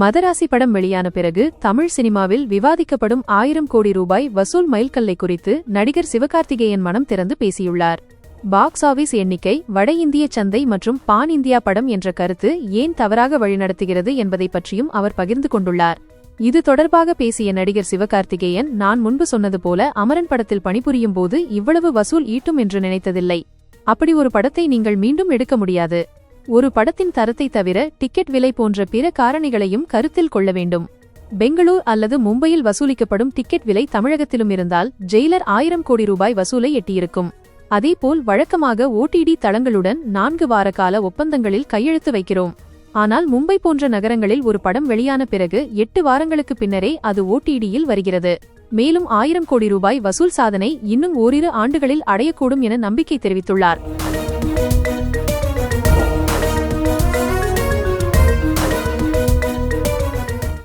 மதராசி படம் வெளியான பிறகு தமிழ் சினிமாவில் விவாதிக்கப்படும் ஆயிரம் கோடி ரூபாய் வசூல் மைல்கல்லை குறித்து நடிகர் சிவகார்த்திகேயன் மனம் திறந்து பேசியுள்ளார். பாக்ஸ் ஆபீஸ் எண்ணிக்கை வட இந்திய சந்தை மற்றும் பான் இந்தியா படம் என்ற கருத்து ஏன் தவறாக வழிநடத்துகிறது என்பதை பற்றியும் அவர் பகிர்ந்து கொண்டுள்ளார். இது தொடர்பாக பேசிய நடிகர் சிவகார்த்திகேயன் நான் முன்பு சொன்னது போல அமரன் படத்தில் பணிபுரியும் போது இவ்வளவு வசூல் ஈட்டும் என்று நினைத்ததில்லை. அப்படி ஒரு படத்தை நீங்கள் மீண்டும் எடுக்க முடியாது. ஒரு படத்தின் தரத்தை தவிர டிக்கெட் விலை போன்ற பிற காரணிகளையும் கருத்தில் கொள்ள வேண்டும். பெங்களூர் அல்லது மும்பையில் வசூலிக்கப்படும் டிக்கெட் விலை தமிழகத்திலும் இருந்தால் ஜெயிலர் ஆயிரம் கோடி ரூபாய் வசூலை எட்டியிருக்கும். அதேபோல் வழக்கமாக ஓடிடி தளங்களுடன் நான்கு வார கால ஒப்பந்தங்களில் கையெழுத்து வைக்கிறோம். ஆனால் மும்பை போன்ற நகரங்களில் ஒரு படம் வெளியான பிறகு எட்டு வாரங்களுக்கு பின்னரே அது ஓடிடியில் வருகிறது. மேலும் ஆயிரம் கோடி ரூபாய் வசூல் சாதனை இன்னும் ஓரிரு ஆண்டுகளில் அடையக்கூடும் என நம்பிக்கை தெரிவித்துள்ளார்.